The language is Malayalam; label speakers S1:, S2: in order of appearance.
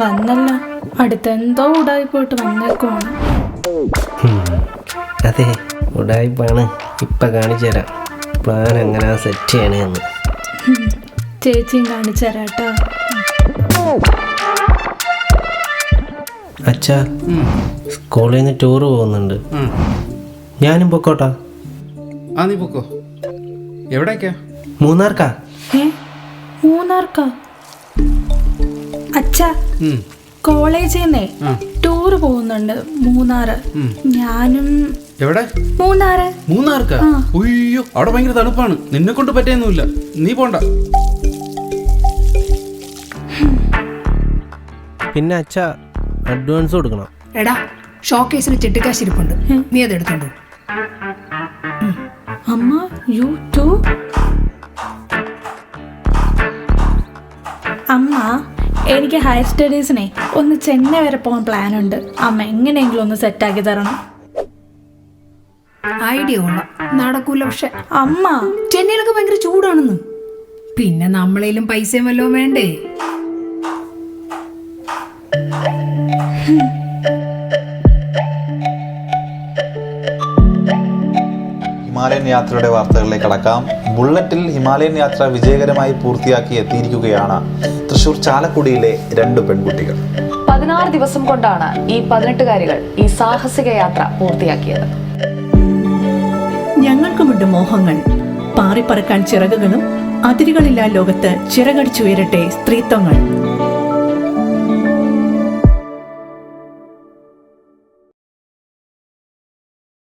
S1: വന്നല്ല. അടുത്തെന്തോ ഉടായി പോയിട്ട് വന്നേക്കുവാണ്
S2: അതെ ഉടായ്പാണ് ഇപ്പൊ കാണിച്ചു തരാം. പ്ലാൻ എങ്ങനെ സെറ്റ് ചെയ്യണമെന്ന്
S1: ചേച്ചിയും കാണിച്ചു
S2: അച്ഛാ സ്കൂളിൽ നിന്ന് ടൂർ പോകുന്നുണ്ട്. ഞാനും പൊക്കോട്ടാ.
S3: ആ നീ പൊക്കോ. എവിടേക്കാ?
S2: മൂന്നാർക്കാ?
S1: ഏ? മൂന്നാർക്കാ? അച്ഛ
S3: ഉം.
S1: കോളേജിൽ നിന്നേ
S3: ആ.
S1: ടൂറ് പോകുന്നുണ്ട് മൂന്നാറ്. ഞാനും
S3: എവിടെ?
S1: മൂന്നാറ്.
S3: മൂന്നാർക്കാ?
S1: ആ.
S3: ഉയ്യോ അവിടെ ഭയങ്കര തണുപ്പാണ്. നിന്നെ കൊണ്ട് പറ്റിയൊന്നുമില്ല. നീ പോണ്ട.
S2: പിന്നെ അച്ഛാ അഡ്വാൻസ് കൊടുക്കണം.
S4: എടാ ഷോക്കേസിന് ചെട്ടിക്കാശിരിപ്പുണ്ട് നീ അത് എടുത്തോണ്ടു
S1: അമ്മ യു ടു അമ്മ എനിക്ക് ഹയർ സ്റ്റഡീസിനെ ഒന്ന് ചെന്നൈ വരെ പോകാൻ പ്ലാൻ ഉണ്ട്. അമ്മ എങ്ങനെയെങ്കിലും ഒന്ന് സെറ്റാക്കി തരണം.
S4: ഐഡിയ കൊള്ളാം നടക്കൂല പക്ഷെ.
S1: അമ്മ
S4: ചെന്നൈയിലൊക്കെ ഭയങ്കര ചൂടാണെന്ന്. പിന്നെ നമ്മളേലും പൈസയും വല്ലതും വേണ്ടേ?
S5: ഹിമാലയൻ യാത്രയുടെ വാർത്തകളിലേക്ക് കടക്കാം. ബുള്ളറ്റിൽ ഹിമാലയൻ യാത്ര വിജയകരമായി പൂർത്തിയാക്കി എത്തിയിരിക്കുകയാണ് തൃശൂർ ചാലക്കുടിയിലെ രണ്ട് പെൺകുട്ടികൾ.
S6: പതിനാറ് ദിവസം കൊണ്ടാണ് ഈ പതിനെട്ടുകാരികൾ ഈ സാഹസിക യാത്ര പൂർത്തിയാക്കിയത്.
S7: ഞങ്ങൾക്കുമുണ്ട് മോഹങ്ങൾ. പാറിപ്പറക്കാൻ ചിറകുകളും അതിരുകളില്ലാ ലോകത്ത് ചിറകടിച്ചുയരട്ടെ സ്ത്രീത്വങ്ങൾ.